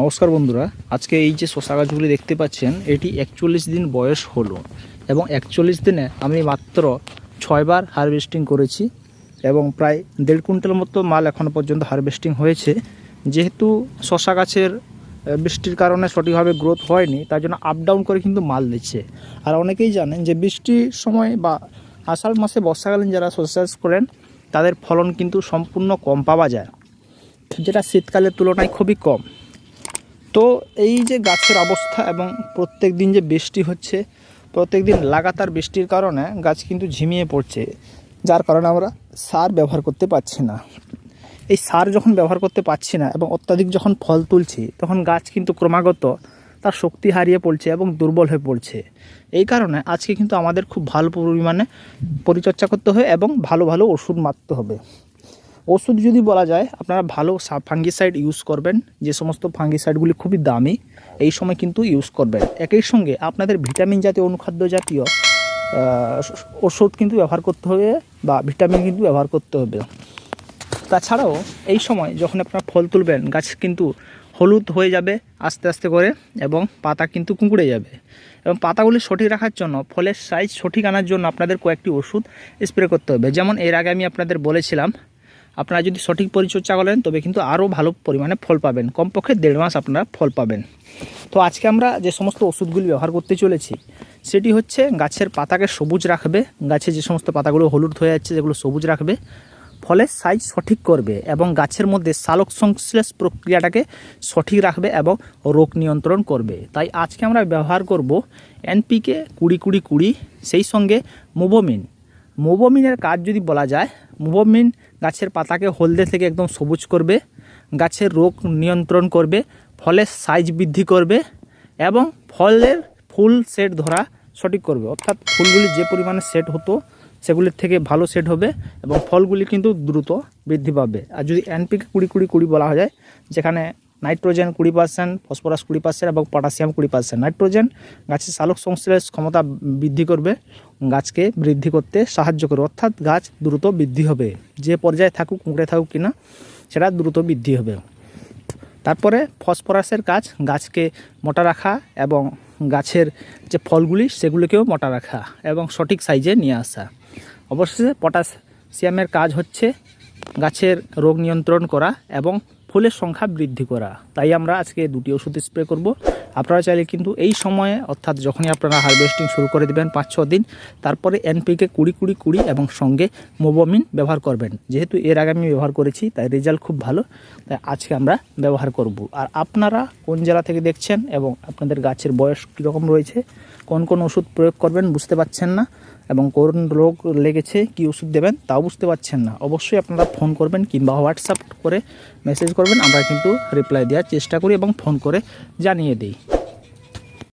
নমস্কার বন্ধুরা, আজকে এই যে শশা গাছগুলি দেখতে পাচ্ছেন, এটি একচল্লিশ দিন বয়স হলো এবং একচল্লিশ দিনে আমি মাত্র ছয়বার হারভেস্টিং করেছি এবং প্রায় দেড় কুইন্টাল মতো মাল এখনও পর্যন্ত হারভেস্টিং হয়েছে। যেহেতু শশা গাছের বৃষ্টির কারণে সঠিকভাবে গ্রোথ হয়নি, তার জন্য আপ ডাউন করে কিন্তু মাল দিচ্ছে। আর অনেকেই জানেন যে বৃষ্টির সময় বা আষাঢ় মাসে বর্ষাকালীন যারা শস্য চাষ করেন, তাদের ফলন কিন্তু সম্পূর্ণ কম পাওয়া যায়, যেটা শীতকালের তুলনায় খুবই কম। তো এই যে গাছের অবস্থা এবং প্রত্যেক দিন যে বৃষ্টি হচ্ছে, প্রত্যেক দিন লাগাতার বৃষ্টির কারণে গাছ কিন্তু ঝিমিয়ে পড়ছে, যার কারণে আমরা সার ব্যবহার করতে পারছি না। এই সার যখন ব্যবহার করতে পারছি না এবং অত্যাধিক যখন ফল তুলছি, তখন গাছ কিন্তু ক্রমাগত তার শক্তি হারিয়ে পড়ছে এবং দুর্বল হয়ে পড়ছে। এই কারণে আজকে কিন্তু আমাদের খুব ভালো পরিমাণে পরিচর্যা করতে হবে এবং ভালো ভালো ওষুধ মারতে হবে। ওষুধ যদি বলা যায়, আপনারা ভালো ফাঙ্গিসাইড ইউজ করবেন। যে সমস্ত ফাঙ্গিসাইডগুলি খুবই দামি, এই সময় কিন্তু ইউজ করবেন। একই সঙ্গে আপনাদের ভিটামিন জাতীয় অনুখাদ্য জাতীয় ওষুধ কিন্তু ব্যবহার করতে হবে বা ভিটামিন কিন্তু ব্যবহার করতে হবে। তাছাড়াও এই সময় যখন আপনারা ফল তুলবেন, গাছ কিন্তু হলুদ হয়ে যাবে আস্তে আস্তে করে এবং পাতা কিন্তু কুঁকড়ে যাবে। এবং পাতাগুলি সঠিক রাখার জন্য, ফলের সাইজ সঠিক আনার জন্য আপনাদের কয়েকটি ওষুধ স্প্রে করতে হবে। যেমন এর আগে আমি আপনাদের বলেছিলাম আপনারা যদি সঠিক পরিচর্যা করেন, তবে কিন্তু আরও ভালো পরিমাণে ফল পাবেন। কমপক্ষে দেড় মাস আপনারা ফল পাবেন। তো আজকে আমরা যে সমস্ত ওষুধগুলি ব্যবহার করতে চলেছি, সেটি হচ্ছে গাছের পাতাকে সবুজ রাখবে, গাছে যে সমস্ত পাতাগুলো হলুদ হয়ে যাচ্ছে যেগুলো সবুজ রাখবে ফলের সাইজ সঠিক করবে এবং গাছের মধ্যে সালোক সংশ্লেষ প্রক্রিয়াটাকে সঠিক রাখবে এবং রোগ নিয়ন্ত্রণ করবে। তাই আজকে আমরা ব্যবহার করব এনপিকে কুড়ি কুড়ি কুড়ি, সেই সঙ্গে মুবোমিন মুবোমিনের কাজ যদি বলা যায় মুবোমিন গাছের পাতাকে হলদে থেকে একদম সবুজ করবে, গাছের রোগ নিয়ন্ত্রণ করবে, ফলের সাইজ বৃদ্ধি করবে এবং ফলের ফুল সেট ধরা সঠিক করবে। অর্থাৎ ফুলগুলি যে পরিমাণে সেট হতো, সেগুলির থেকে ভালো সেট হবে এবং ফলগুলি কিন্তু দ্রুত বৃদ্ধি পাবে। আর যদি এনপিকে কুড়ি কুড়ি কুড়ি বলা যায় যেখানে নাইট্রোজেন কুড়ি পার্সেন্ট ফসফরাস কুড়ি পার্সেন্ট এবং পটাশিয়াম কুড়ি পার্সেন্ট নাইট্রোজেন গাছের সালোক সংশ্লেষ ক্ষমতা বৃদ্ধি করবে, গাছকে বৃদ্ধি করতে সাহায্য করবে। অর্থাৎ গাছ দ্রুত বৃদ্ধি হবে। যে পর্যায়ে থাকুক কুঁকড়ে থাকুক কিনা, সেটা দ্রুত বৃদ্ধি হবে। তারপরে ফসফরাসের কাজ, গাছকে মোটা রাখা এবং গাছের যে ফলগুলি, সেগুলিকেও মোটা রাখা এবং সঠিক সাইজে নিয়ে আসা। অবশেষে পটাশিয়ামের কাজ হচ্ছে গাছের রোগ নিয়ন্ত্রণ করা এবং ফুলের সংখ্যা বৃদ্ধি করা। তাই আমরা আজকে দুটি ওষুধ স্প্রে করব। আপনারা চাইলে কিন্তু এই সময়ে, অর্থাৎ যখনই আপনারা হারভেস্টিং শুরু করে দেবেন পাঁচ, ছ দিন, তারপরে এনপিকে কুড়ি কুড়ি কুড়ি এবং সঙ্গে মোবোমিন ব্যবহার করবেন। যেহেতু এর আগে আমি ব্যবহার করেছি, তাই রেজাল্ট খুব ভালো। তাই আজকে আমরা ব্যবহার করব। আর আপনারা কোন জেলা থেকে দেখছেন এবং আপনাদের গাছের বয়স কীরকম রয়েছে, কোন কোন ওষুধ প্রয়োগ করবেন বুঝতে পারছেন না এবং কোন রোগ লেগেছে, কি ওষুধ দেবেন তাও বুঝতে পারছেন না। অবশ্যই আপনারা ফোন করবেন কিংবা হোয়াটসঅ্যাপ করে মেসেজ করবেন, আমরা কিন্তু রিপ্লাই দেওয়ার চেষ্টা করি এবং ফোন করে জানিয়ে দিই।